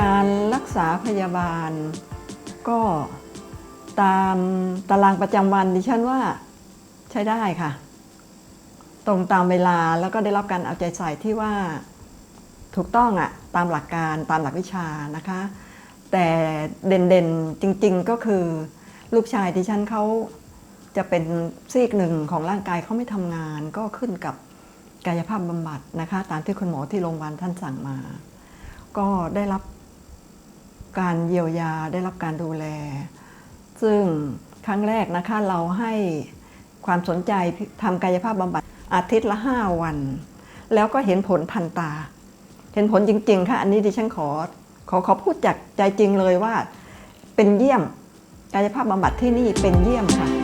การรักษาพยาบาล ก็ตามตารางประจำวันดิฉันว่าใช้ได้ค่ะ ตรงตามเวลาแล้วก็ได้รับการเอาใจใส่ที่ว่าถูกต้องอะตามหลักการตามหลักวิชานะคะ แต่เด่นๆจริงๆก็คือลูกชายดิฉันเขาจะเป็นซีกหนึ่งของร่างกายเขาไม่ทำงาน ก็ขึ้นกับกายภาพบำบัดนะคะ ตามที่คุณหมอที่โรงพยาบาลท่านสั่งมา ก็ได้รับ การเยียวยาได้รับการดูแล ซึ่งครั้งแรกนะคะเราให้ความสนใจทำกายภาพบำบัดอาทิตย์ละ 5 วัน แล้วก็เห็นผลทันตา เห็นผลจริง ๆ ค่ะ อันนี้ดิฉันขอขอขอพูดจากใจจริงเลยว่าเป็นเยี่ยมกายภาพบำบัดที่นี่เป็นเยี่ยมค่ะ